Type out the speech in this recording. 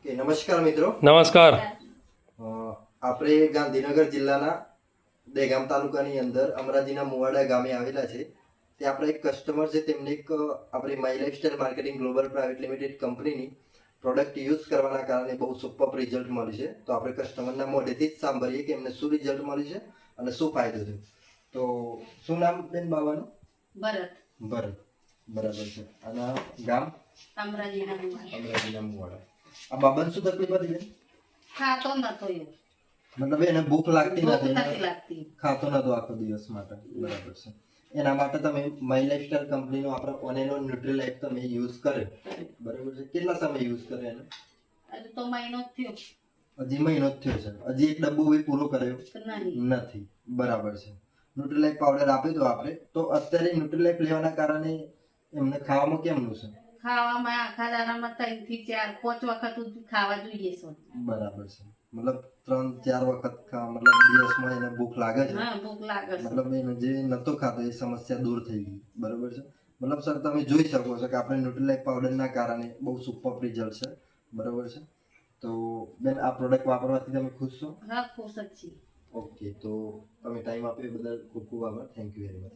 Okay નમસ્કાર મિત્રો. નમસ્કાર. આપણે ગાંધીનગર જિલ્લાના દહેગામ તાલુકાની અંદર અમરાજીના મુવાડા ગામે આવેલા છે. તે આપણા એક કસ્ટમર છે તેમને એક આપણી my lifestyle marketing global private limited કંપનીની પ્રોડક્ટ યુઝ કરવાના કારણે બહુ સુપર રિઝલ્ટ મળ્યું છે. તો આપણે કસ્ટમરના મોઢેથી જ સાંભળીએ કે એમને શું રિઝલ્ટ મળ્યું છે અને શું ફાયદો થયો. તો શું નામ બેન બાવાનું? ભરત. ભરત. બરાબર છે. અને ગામ? અમરાજીના મુવાડા. અમરાજીના મુવાડા. આ બાબાને શું તકલીફ હતી ખાતો નતો મતલબ એને ભૂખ લાગતી નથી ખાતો નતો આખો દિવસ માટે બરાબર છે એના માટે તમે માય લાઇફસ્ટાઈલ કંપનીનો આપણો ઓનેનો ન્યુટ્રીલાઇફ તમે યુઝ કરે બરાબર છે કેટલા સમય યુઝ કરે એને હજી તો મહિનો થયો હજી મહિનો જ થયો છે હજી એક ડબ્બો એ પૂરો કર્યો નથી બરાબર છે ન્યુટ્રીલાઇફ પાવડર આપી દો આપણે તો અત્યારે ન્યુટ્રીલાઇફ લેવાના કારણે એમને ખાવામાં કેમનું છે ખાવામાં આખા દાડામાં ત્રણથી ચાર પાંચ વખત ખાવા જોઈએ છે. બરાબર છે. મતલબ ત્રણ ચાર વખત મતલબ દિવસમાં એને ભૂખ લાગે છે? હા ભૂખ લાગે છે. મતલબ એને જે નતો ખાતો એ સમસ્યા દૂર થઈ ગઈ. બરાબર છે? મતલબ સર તમે જોઈ શકો છો કે આપણે ન્યુટ્રીલાઇફ પાવડરના કારણે બહુ સુપર રિઝલ્ટ છે. બરાબર છે? તો બેન આ પ્રોડક્ટ વાપરવાથી તમે ખુશ છો? હા ખુશ જ છીએ. ઓકે તો તમે ટાઈમ આપ્યો એ બદલ ખૂબ ખૂબ આભાર. Thank you very much